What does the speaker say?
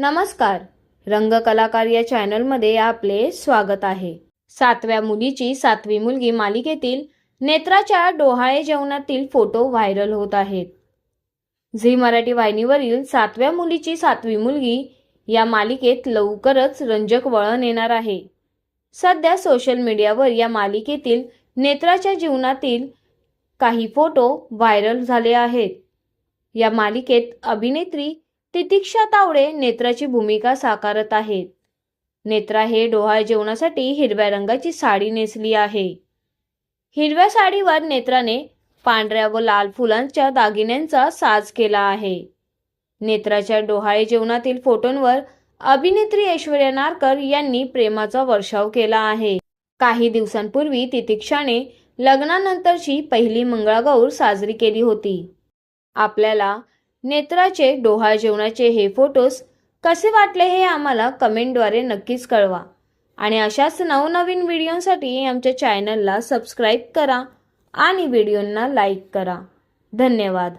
नमस्कार. रंगकलाकार या चॅनलमध्ये आपले स्वागत आहे. सातव्या मुलीची सातवी मुलगी मालिकेतील नेत्राच्या डोहाळे जेवणातील फोटो व्हायरल होत आहेत. झी मराठी वाहिनीवरील सातव्या मुलीची सातवी मुलगी या मालिकेत लवकरच रंजक वळण येणार आहे. सध्या सोशल मीडियावर या मालिकेतील नेत्राच्या जीवनातील काही फोटो व्हायरल झाले आहेत. या मालिकेत अभिनेत्री तितिक्षा तावडे नेत्राची भूमिका साकारत आहेत. नेत्रा हे डोहाळ जेवणासाठी हिरव्या रंगाची साडी नेसली आहे. हिरव्या साडीवर नेत्राने पांढऱ्या व लाल फुलांच्या दागिन्यांचा साज केला आहे. नेत्राच्या डोहाळे जेवणातील फोटोंवर अभिनेत्री ऐश्वर्या नारकर यांनी प्रेमाचा वर्षाव केला आहे. काही दिवसांपूर्वी तितिक्षाने लग्नानंतरची पहिली मंगळागौर साजरी केली होती. आपल्याला नेत्राचे डोहाळ जेवणाचे हे फोटोज कसे वाटले हे आम्हाला कमेंटद्वारे नक्कीच कळवा. आणि अशाच नवनवीन व्हिडिओसाठी आमच्या चॅनलला सबस्क्राईब करा आणि व्हिडिओंना लाईक करा. धन्यवाद.